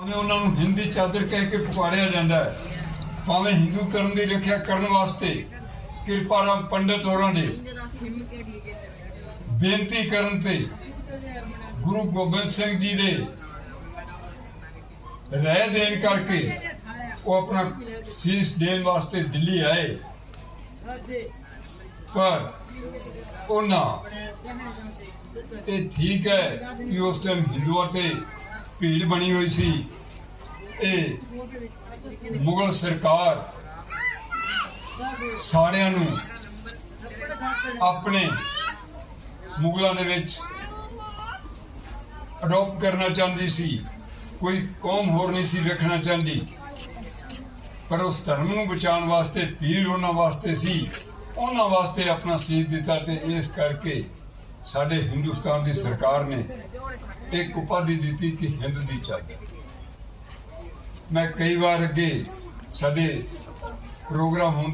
ਭਾਵੇਂ ਉਹਨਾਂ ਨੂੰ ਹਿੰਦੀ ਚਾਦਰ ਕਹਿ ਕੇ ਪੁਕਾਰਿਆ ਜਾਂਦਾ ਹੈ, ਭਾਵੇਂ ਹਿੰਦੂ ਧਰਮ ਦੀ ਰੱਖਿਆ ਕਰਨ ਵਾਸਤੇ ਕਿਰਪਾ ਰਾਮ ਪੰਡਤ ਹੋਰਾਂ ਦੇ ਬੇਨਤੀ ਕਰਨ ਤੇ ਗੁਰੂ ਗੋਬਿੰਦ ਸਿੰਘ ਜੀ ਦੇ ਰਹਿ ਦੇਣ ਕਰਕੇ ਉਹ ਆਪਣਾ ਸੀਸ ਦੇਣ ਵਾਸਤੇ ਦਿੱਲੀ ਆਏ। ਪਰ ਉਹਨਾਂ, ਇਹ ਠੀਕ ਹੈ ਕਿ ਉਸ ਟਾਈਮ ਹਿੰਦੂਆਂ ਤੇ ਭੀੜ ਬਣੀ ਹੋਈ ਸੀ। ਇਹ ਮੁਗਲ ਸਰਕਾਰ ਸਾਰਿਆਂ ਨੂੰ ਆਪਣੇ ਮੁਗਲਾਂ ਦੇ ਵਿੱਚ ਅਡਾਪਟ ਕਰਨਾ ਚਾਹੁੰਦੀ ਸੀ। ਕੋਈ ਕੌਮ ਹੋਰ ਨਹੀਂ ਸੀ ਵੇਖਣਾ ਚਾਹੁੰਦੀ। ਪਰ ਉਸ ਧਰਮ ਨੂੰ ਬਚਾਉਣ ਵਾਸਤੇ ਪੀਰ ਉਹਨਾਂ ਵਾਸਤੇ ਸੀ। ਉਹਨਾਂ ਵਾਸਤੇ ਆਪਣਾ ਸੀਸ ਦਿੱਤਾ ਤੇ ਇਸ ਕਰਕੇ ਸਾਡੇ ਹਿੰਦੁਸਤਾਨ ਦੀ ਸਰਕਾਰ ਨੇ ਇੱਕ ਉਪਾਧੀ ਦਿੱਤੀ ਕਿ ਹਿੰਦ ਦੀ ਚਾਦਰ ਮੈਂ ਕਈ ਵਾਰ ਅੱਗੇ ਸਾਡੇ ਪ੍ਰੋਗਰਾਮ ਹੋਣ